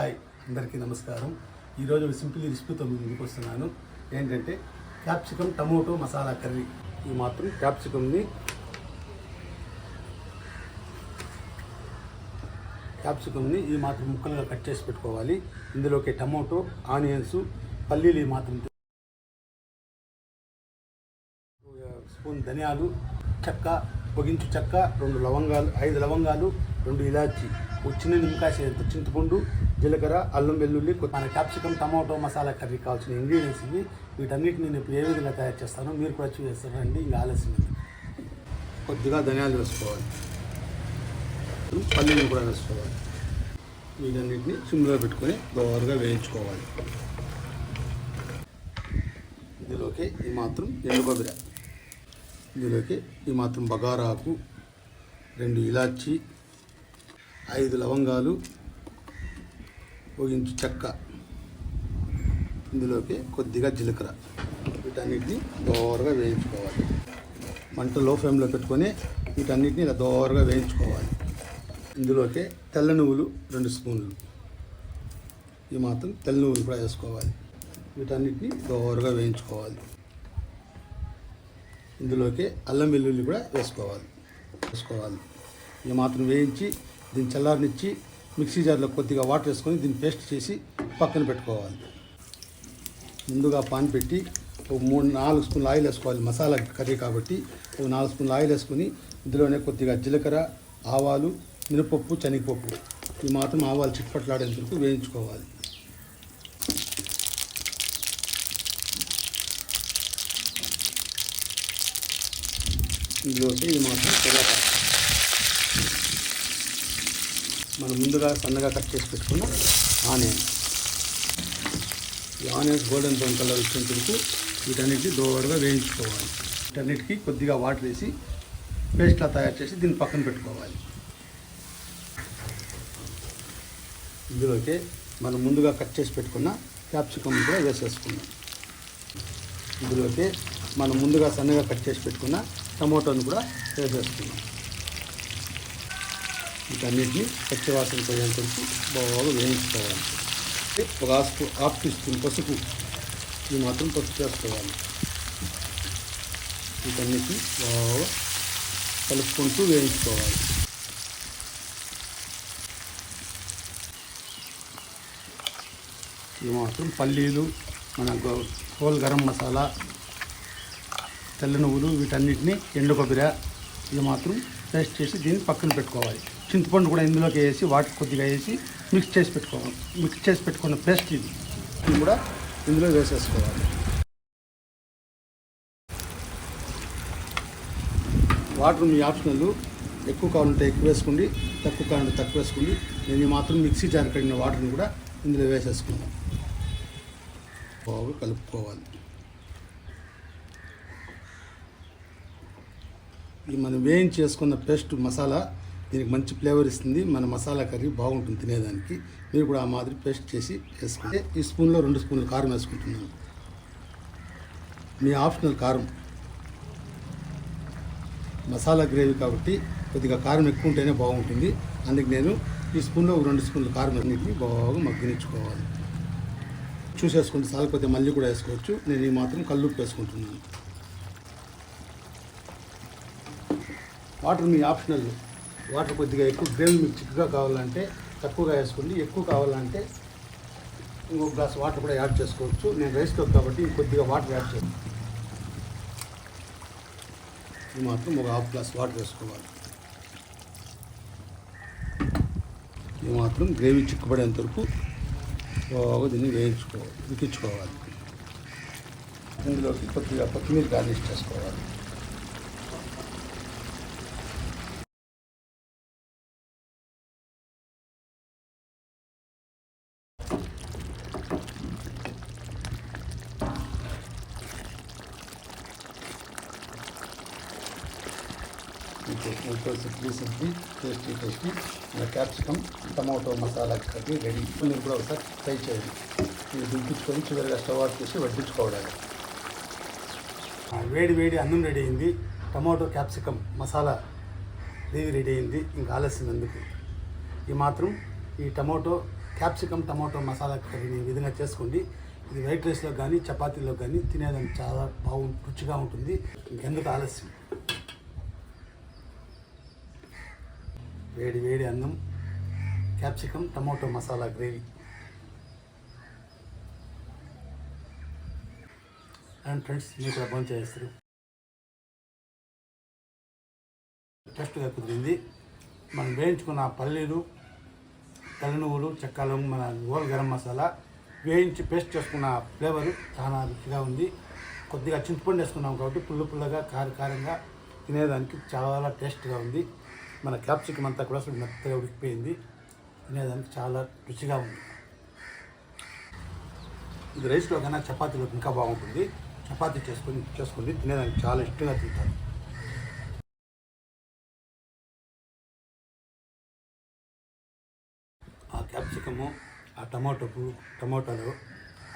Hi అందరికీ నమస్కారం. ఈరోజు ఒక సింపుల్ రెసిపీతో ముందుకు వస్తున్నాను. ఏంటంటే క్యాప్సికమ్ టమోటో మసాలా కర్రీ. ఈ మాత్రం క్యాప్సికమ్ని క్యాప్సికమ్ని ఈ మాత్రం ముక్కలుగా కట్ చేసి పెట్టుకోవాలి. ఇందులోకి టమోటో ఆనియన్స్ పల్లీలు ఈ మాత్రం స్పూన్ ధనియాలు చెక్క పొగించు చెక్క రెండు లవంగాలు ఐదు లవంగాలు రెండు ఇలాచి ఒక చిన్న చింతపండు జీలకర్ర అల్లం వెల్లుల్లి మన క్యాప్సికమ్ టమాటో మసాలా కర్రీ కావాల్సిన ఇంగ్రీడియంట్స్ ఇవి. వీటన్నిటిని నేను ఇప్పుడు ఏ విధంగా తయారు చేస్తానో మీరు కూడా చూసేస్తారండి ఇంకా ఆలస్యం కొద్దిగా ధనియాలు వేసుకోవాలి. పల్లీలు కూడా వేసుకోవాలి. వీటన్నిటిని సిమ్లో పెట్టుకొని దోరగా వేయించుకోవాలి. ఇందులోకి ఈ మాత్రం ఎండు కొబ్బరి. ఇందులోకి ఈ మాత్రం బగారాకు రెండు ఇలాచి ఐదు లవంగాలు ఒక ఇంచు చెక్క. ఇందులోకి కొద్దిగా జీలకర్ర. వీటన్నిటిని దోరగా వేయించుకోవాలి. మంట లో ఫ్లేమ్లో పెట్టుకొని వీటన్నిటిని ఇలా దోరగా వేయించుకోవాలి. ఇందులోకి తెల్ల నువ్వులు రెండు స్పూన్లు. ఈ మాత్రం తెల్ల నువ్వులు కూడా వేసుకోవాలి. వీటన్నిటిని దోరగా వేయించుకోవాలి. ఇందులోకి అల్లం వెల్లుల్లి కూడా వేసుకోవాలి. వేసుకోవాలి. ఈ మాత్రం వేయించి దీన్ని చల్లారనిచ్చి మిక్సీ జార్లో కొద్దిగా వాటర్ వేసుకొని దీన్ని పేస్ట్ చేసి పక్కన పెట్టుకోవాలి. ముందుగా పాన్ పెట్టి ఒక మూడు నాలుగు స్పూన్ల ఆయిల్ వేసుకోవాలి. మసాలా కర్రీ కాబట్టి ఒక నాలుగు స్పూన్ల ఆయిల్ వేసుకొని ఇందులోనే కొద్దిగా జీలకర్ర ఆవాలు మినపప్పు శనగపప్పు. ఈ మాత్రం ఆవాలు చిట్పట్లాడేంత వరకు వేయించుకోవాలి. ఇందులోకి ఇది మాత్రం తెల్లక మనం ముందుగా సన్నగా కట్ చేసి పెట్టుకున్న ఆనియన్. ఈ ఆనియన్స్ గోల్డెన్ బ్రౌన్ కలర్ వచ్చేంత వరకు వీటన్నిటిని దోరగా వేయించుకోవాలి. వీటన్నిటికీ కొద్దిగా వాటర్ వేసి పేస్ట్లా తయారు చేసి దీన్ని పక్కన పెట్టుకోవాలి. ఇందులోకి మనం ముందుగా కట్ చేసి పెట్టుకున్న క్యాప్సికమ్ కూడా వేసేసుకున్నాం ఇందులోకి మనం ముందుగా సన్నగా కట్ చేసి పెట్టుకున్న టమోటాను కూడా వేసేసుకున్నాం వీటన్నిటిని పచ్చివాసన పోయేంత వరకు బాగా వేయించుకోవాలి ఒక half spoon- half teaspoon పసుపు. ఇది మాత్రం పసుపు వేసుకోవాలి. వీటన్నిటిని బాగా కలుపుకుంటూ వేయించుకోవాలి. ఇది మాత్రం పల్లీలు మన హోల్ గరం మసాలా తెల్ల నువ్వులు వీటన్నిటిని ఎండు కొబ్బరి ఇది మాత్రం పేస్ట్ చేసి దీన్ని పక్కన పెట్టుకోవాలి. చింతపండు కూడా ఇందులోకి వేసి వాటర్ కొద్దిగా వేసి మిక్స్ చేసి పెట్టుకోవాలి. మిక్స్ చేసి పెట్టుకున్న పేస్ట్ ఇది. ఇది కూడా ఇందులో వేసేసుకోవాలి. వాటర్ మీ ఆప్షనల్. ఎక్కువ కావాలంటే ఎక్కువ వేసుకోండి తక్కువ కావాలంటే తక్కువ వేసుకోండి. నేను మాత్రం మిక్సీ జార్ కడిగిన వాటర్ని కూడా ఇందులో వేసేసుకున్నాను. బాగా కలుపుకోవాలి. ఈ మనం వేయించి చేసుకున్న పేస్ట్ మసాలా దీనికి మంచి ఫ్లేవర్ ఇస్తుంది. మన మసాలా కర్రీ బాగుంటుంది తినేదానికి. మీరు కూడా ఆ మాదిరి పేస్ట్ చేసి వేసుకుంటే ఈ స్పూన్లో రెండు స్పూన్లు కారం వేసుకుంటున్నాను. మీ ఆప్షనల్ కారం. మసాలా గ్రేవీ కాబట్టి కొద్దిగా కారం ఎక్కువ ఉంటేనే బాగుంటుంది. అందుకు నేను ఈ స్పూన్లో ఒక రెండు స్పూన్లు కారం అన్నింటినీ బాగా మగ్గనిచ్చుకోవాలి చూసేసుకుంటే సాలకపోతే మళ్ళీ కూడా వేసుకోవచ్చు. నేను ఈ మాత్రం కల్లుప్పు వేసుకుంటున్నాను. వాటర్ మీ ఆప్షనల్. వాటర్ కొద్దిగా ఎక్కువ గ్రేవీ మీకు చిక్కుగా కావాలంటే తక్కువగా వేసుకోండి. ఎక్కువ కావాలంటే ఇంకొక గ్లాస్ వాటర్ కూడా యాడ్ చేసుకోవచ్చు. నేను రైస్లో కాబట్టి కొద్దిగా వాటర్ యాడ్ చేస్తాను. ఇది మాత్రం ఒక హాఫ్ గ్లాస్ వాటర్ వేసుకోవాలి. ఇది మాత్రం గ్రేవీ చిక్కుపడేంత వరకు బాగా దీన్ని వేయించుకోవాలి ఉడికించుకోవాలి. ఇందులోకి కొద్దిగా కొత్తిమీర గార్నిష్ చేసుకోవాలి. Recently tasty tasty capsicum tomato masala curry ready మీరు కూడా ఒకసారి ట్రై చేయండి ఇది దింపించుకొని చివరిగా స్టవ్ ఆఫ్ చేసి వడ్డించుకోవడానికి వేడి వేడి అన్నం రెడీ అయింది. టమాటో క్యాప్సికమ్ మసాలా దేవి రెడీ అయింది. ఇంకా ఆలస్యం ఎందుకు? ఈ మాత్రం ఈ టమాటో క్యాప్సికమ్ టమాటో మసాలా కర్రీని ఈ విధంగా చేసుకోండి. ఇది వైట్ రైస్లో కానీ చపాతీలో కానీ తినేదానికి చాలా బాగుంటుంది రుచిగా ఉంటుంది. ఇంకెందుకు ఆలస్యం? వేడి వేడి అన్నం capsicum tomato masala gravy. And friends మీరు కూడా బంద్ చేస్తారు. టెస్ట్గా కుదిరింది. మనం వేయించుకున్న పల్లీలు తెల్ల చక్కాలు మన గోల్ గరం మసాలా వేయించి పేస్ట్ చేసుకున్న ఫ్లేవర్ చాలా రుచిగా ఉంది. కొద్దిగా చింతపండు వేసుకున్నాం కాబట్టి పుల్ల పుల్లగా కార కారంగా తినేదానికి చాలా టేస్ట్గా ఉంది. మన క్యాప్సికం అంతా కూడా అసలు మెత్తగా ఉడికిపోయింది. తినేదానికి చాలా రుచిగా ఉంది. ఇది రైస్లో కన్నా చపాతీలో ఇంకా బాగుంటుంది. చపాతీ చేసుకొని చేసుకుని తినేదానికి చాలా ఇష్టంగా తింటాను ఆ క్యాప్సికము ఆ టమాటో పువ్వు టమాటాలు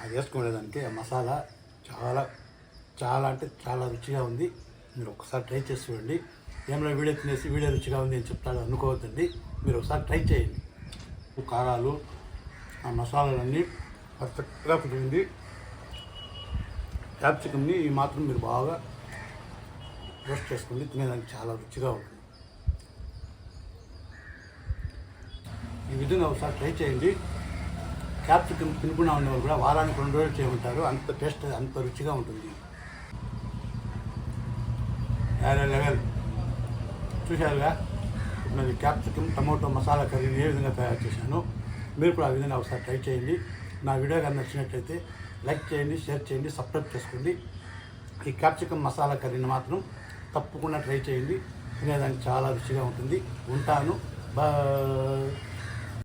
అది వేసుకునేదానికి ఆ మసాలా చాలా చాలా అంటే చాలా రుచిగా ఉంది. మీరు ఒకసారి ట్రై చేసి చూడండి. ఏమైనా వీడియో తినేసి వీడియో రుచిగా ఉంది అని చెప్తాడు అనుకోవద్దండి. మీరు ఒకసారి ట్రై చేయండి. కారాలు ఆ మసాలాలన్నీ పర్ఫెక్ట్గా కుదిరింది క్యాప్సికమ్ని ఈ మాత్రం మీరు బాగా రోస్ట్ చేసుకోండి తినేదానికి చాలా రుచిగా ఉంటుంది. ఈ విధంగా ఒకసారి ట్రై చేయండి. క్యాప్సికమ్ తినకుండా ఉండేవాళ్ళు కూడా వారానికి రెండు రోజులు చేయమంటారు. అంత టేస్ట్ అంత రుచిగా ఉంటుంది. వేరే లెవెల్. చూశారుగా? నేను క్యాప్సికమ్ టమాటో మసాలా కర్రీని ఏ విధంగా తయారు చేశాను మీరు కూడా ఆ విధంగా ఒకసారి ట్రై చేయండి. నా వీడియో కానీ నచ్చినట్లయితే లైక్ చేయండి షేర్ చేయండి సబ్స్క్రైబ్ చేసుకోండి. ఈ క్యాప్సికమ్ మసాలా కర్రీని మాత్రం తప్పకుండా ట్రై చేయండి. తినేదానికి చాలా రుచిగా ఉంటుంది. ఉంటాను. బా